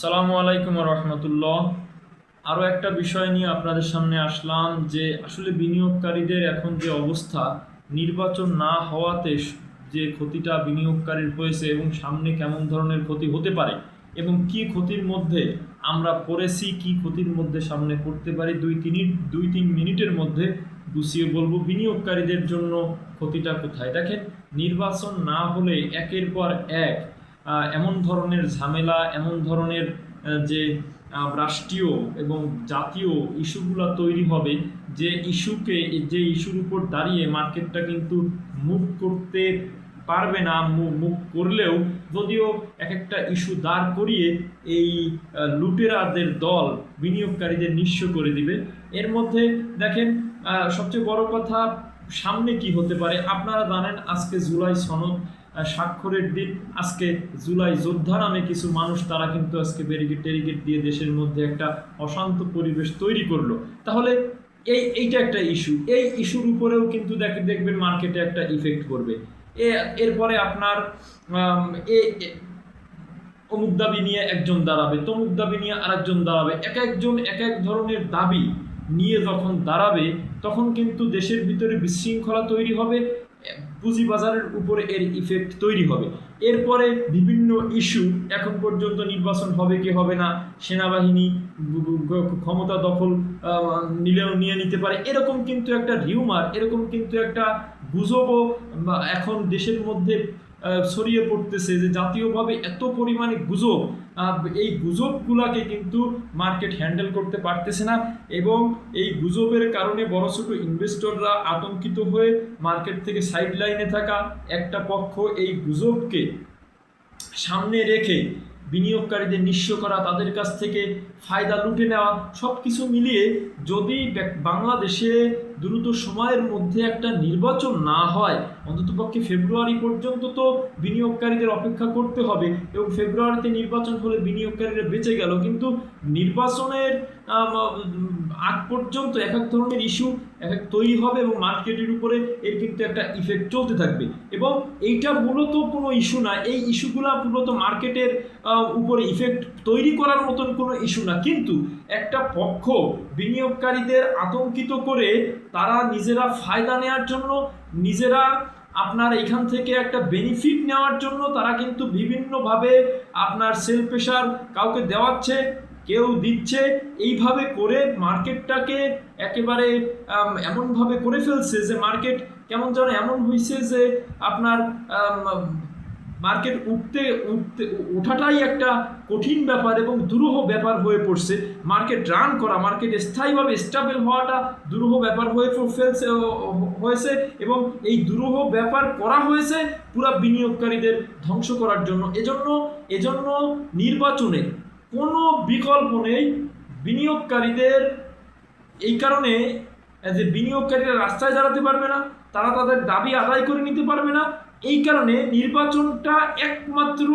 সালামু আলাইকুম রহমতুল্লাহ আরও একটা বিষয় নিয়ে আপনাদের সামনে আসলাম যে আসলে বিনিয়োগকারীদের এখন যে অবস্থা, নির্বাচন না হওয়াতে যে ক্ষতিটা বিনিয়োগকারীর হয়েছে এবং সামনে কেমন ধরনের ক্ষতি হতে পারে এবং কি ক্ষতির মধ্যে আমরা পড়েছি, কি ক্ষতির মধ্যে সামনে পড়তে পারি, দুই তিন দুই তিন মিনিটের মধ্যে গুছিয়ে বলব বিনিয়োগকারীদের জন্য ক্ষতিটা কোথায়। দেখেন, নির্বাচন না হলে একের পর এক এমন ধরনের ঝামেলা, এমন ধরনের যে রাষ্ট্রীয় এবং জাতীয় ইস্যুগুলো তৈরি হবে, যে ইস্যুকে, যে ইস্যুর উপর দাঁড়িয়ে মার্কেটটা কিন্তু মুভ করতে পারবে না মুভ করলেও যদিও এক একটা ইস্যু দাঁড় করিয়ে এই লুটেরাদের দল বিনিয়োগকারীদের নিঃস্ব করে দিবে। এর মধ্যে দেখেন সবচেয়ে বড় কথা, সামনে কি হতে পারে? আপনারা জানেন, আজকে জুলাই সনদ স্বাক্ষরের দিন আজকে জুলাই যোদ্ধা নামে কিছু মানুষ, তারা কিন্তু আজকে ব্যারিকেড টেরিকেট দিয়ে দেশের মধ্যে একটা অশান্ত পরিবেশ তৈরি করল। তাহলে এই, এইটা একটা ইস্যু এই ইস্যুর উপরেও কিন্তু দেখ, দেখবেন মার্কেটে একটা ইফেক্ট করবে। এ, এরপরে আপনার এ- অমুক দাবি নিয়ে একজন দাঁড়াবে, তমুক দাবি নিয়ে আরেকজন দাঁড়াবে। এক একজন, এক এক ধরনের দাবি নিয়ে যখন দাঁড়াবে, তখন কিন্তু দেশের ভিতরে বিশৃঙ্খলা তৈরি হবে। পুঁজিবাজারের উপরে এর ইফেক্ট তৈরি হবে। এরপরে বিভিন্ন ইস্যু এখন পর্যন্ত নির্বাচন হবে কি হবে না, সেনাবাহিনী ক্ষমতা দখল নিলেও নিয়ে নিতে পারে। এরকম কিন্তু একটা রিউমার এরকম কিন্তু একটা গুজবও এখন দেশের মধ্যে ছড়িয়ে পড়তেছে যে জাতীয়ভাবে এত পরিমাণে গুজব এই গুজবগুলাকে কিন্তু মার্কেট হ্যান্ডেল করতে পারতেছে না এবং এই গুজবের কারণে বড় ছোট ইনভেস্টররা আতঙ্কিত হয়ে মার্কেট থেকে সাইড লাইনে থাকা একটা পক্ষ এই গুজবকে সামনে রেখে বিনিয়োগকারীদের নিঃস্ব করা, তাদের কাছ থেকে ফায়দা লুটে নেওয়া সব কিছু মিলিয়ে যদি বাংলাদেশে দ্রুত সময়ের মধ্যে একটা নির্বাচন না হয়, অন্ততপক্ষে ফেব্রুয়ারি পর্যন্ত তো বিনিয়োগকারীদের অপেক্ষা করতে হবে এবং ফেব্রুয়ারিতে নির্বাচন হলে বিনিয়োগকারীরা বেঁচে গেল। কিন্তু নির্বাচনের আগ পর্যন্ত এক এক ধরনের ইস্যু এক তৈরি হবে এবং মার্কেটের উপরে এর কিন্তু একটা ইফেক্ট চলতে থাকবে। এবং এইটা মূলত কোনো ইস্যু না। এই ইস্যুগুলো মূলত মার্কেটের উপরে ইফেক্ট তৈরি করার মতন কোনো ইস্যু না। কিন্তু একটা পক্ষ বিনিয়োগকারীদের আতঙ্কিত করে তারা নিজেরা ফায়দা নেওয়ার জন্য, নিজেরা আপনার এখান থেকে একটা বেনিফিট নেওয়ার জন্য তারা কিন্তু বিভিন্নভাবে আপনার সেল প্রেশার কাউকে দেওয়াচ্ছে। কেউ দিচ্ছে, এইভাবে করে মার্কেটটাকে একেবারে এমনভাবে করে ফেলছে যে মার্কেট কেমন যেন এমন হয়েছে যে আপনার মার্কেট উঠতে উঠতে, ওঠাটাই একটা কঠিন ব্যাপার এবং দুরূহ ব্যাপার হয়ে পড়ছে। মার্কেট রান করা, মার্কেট স্থায়ীভাবে স্টেবল হওয়াটা দুরূহ ব্যাপার হয়ে ফেলছে হয়েছে এবং এই দুরূহ ব্যাপার করা হয়েছে পুরা বিনিয়োগকারীদের ধ্বংস করার জন্য। এজন্য এজন্য নির্বাচনে কোনো বিকল্প নেই বিনিয়োগকারীদের। এই কারণে যে বিনিয়োগকারীরা রাস্তায় দাঁড়াতে পারবে না, তারা তাদের দাবি আদায় করে নিতে পারবে না। এই কারণে নির্বাচনটা একমাত্র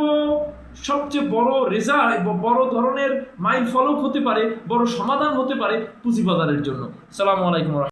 সবচেয়ে বড় রেজাল্ট বড় ধরনের মাইল ফলক হতে পারে, বড় সমাধান হতে পারে পুঁজিবাজারের জন্য। সালামু আলাইকুম।